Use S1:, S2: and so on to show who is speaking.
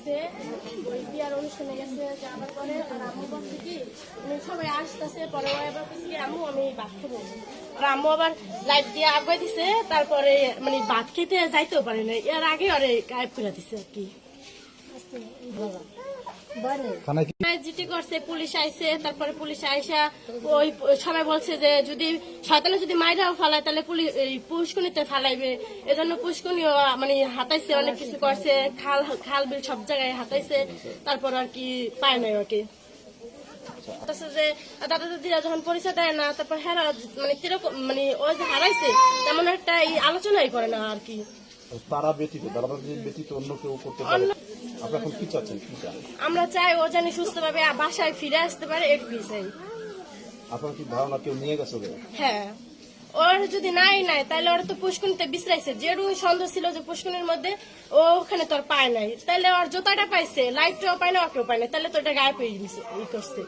S1: গেছে ওই বিয়ার অনুষ্ঠানে গেছে যাওয়ার পরে আর আম্মু বলছে কি সবাই আসতেছে পরে এবার বলছে আম্মু আমি ভাত খাব। আর আম্মু আবার লাইট দিয়ে আগুয়ে দিছে তারপরে মানে ভাত খেতে যাইতেও পারে না এর আগে আরে গায়েব করে দিছে আর কি। জিটি করছে পুলিশ আইছে তারপরে পুলিশ আইসা ওই সবাই বলছে যে যদি যদি মাইরাও ফালায় তাহলে পুলিশ পুষ্কুনিতে ফালাইবে। এজন্য মানে হাতাইছে অনেক কিছু করছে খাল খাল বিল সব জায়গায় হাতাইছে তারপর আর কি পায় নাই আর কি যে দাদা দাদিরা যখন পরিচয় দেয় না তারপর হেরা মানে কীরকম মানে ওই যে হারাইছে তেমন একটা এই আলোচনাই করে না আর কি।
S2: তারা ব্যতীত তারা ব্যতীত অন্য কেউ করতে পারে।
S1: অন্য-
S2: আপনি এখন কি চাচ্ছেন? কি চান?
S1: আমরা চাই ও জানি সুস্থভাবে বাসায় ফিরে আসতে পারে এটুকুই চাই
S2: আপনার কি ধারণা কেউ নিয়ে গেছে
S1: হ্যাঁ। ওর যদি নাই নাই তাহলে ওরা তো পুষ্কুনিতে বিশ্রাইছে। যেরু সন্দেহ ছিল যে পুষ্কুনির মধ্যে ও ওখানে তোর পায় নাই। তাহলে ওর জোতাটা পাইছে লাইটটাও পায় না ওকেও পায় না। তাহলে তো এটা গায়ে পেয়ে গেছে ই করছে।